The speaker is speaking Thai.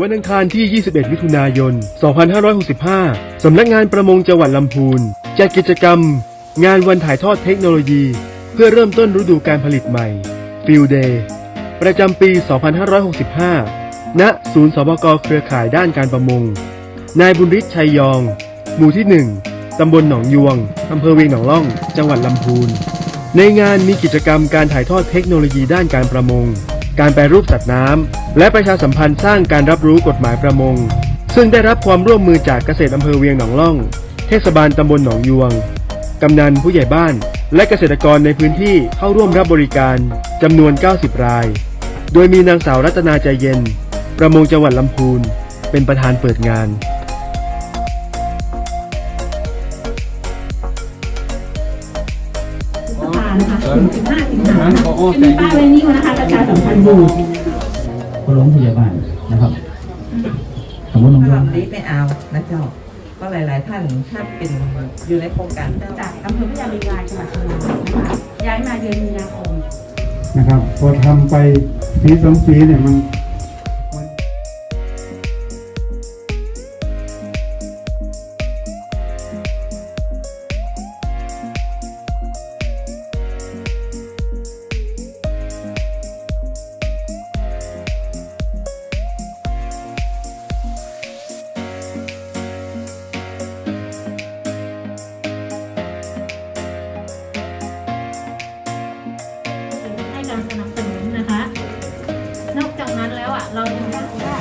วันอังคารที่ 21 มิถุนายน 2565 สำนักงานประมงจังหวัดลำพูนจัดกิจกรรม งานวันถ่ายทอดเทคโนโลยี เพื่อเริ่มต้นฤดูการผลิตใหม่ Field Day ประจำปี 2565 ณ ศูนย์สบกเครือข่ายด้านการประมง นายบุญฤทธิ์ชัยยอง หมู่ที่ 1 ตำบลหนองยวง อำเภอเวียงหนองล่อง จังหวัดลำพูน ในงานมีกิจกรรมการถ่ายทอดเทคโนโลยีด้านการประมง การแปรรูปสัตว์น้ำ และประชาสัมพันธ์สร้างการรับรู้กฎหมายประมง ซึ่งได้รับความร่วมมือจากเกษตรอำเภอเวียงหนองล่อง เทศบาลตำบลหนองยวง กำนันผู้ใหญ่บ้าน และเกษตรกรในพื้นที่เข้าร่วมรับบริการจำนวน 90 ราย โดยมีนางสาวรัตนาใจเย็น ประมงจังหวัดลำพูน เป็นประธานเปิดงาน ถึงห้าสิงหาจะมีป้ายไวนิวนะคะประชาสัมพันธ์อยู่ก็ล้มพยาบาลนะครับสมมติน้องถ้าว่าเรานี้ไม่เอานะเจ้า ก็หลาย ๆ ท่านถ้าเป็นอยู่ในโครงการเจ้า จากอำเภอพญาลีรายจังหวัดเชียงรายนะคะย้ายมาเดือนมีนาคม นะครับ พอทำไปปีสองปีเนี่ยมัน นั้นแล้วอะ เราถึงรู้ว่า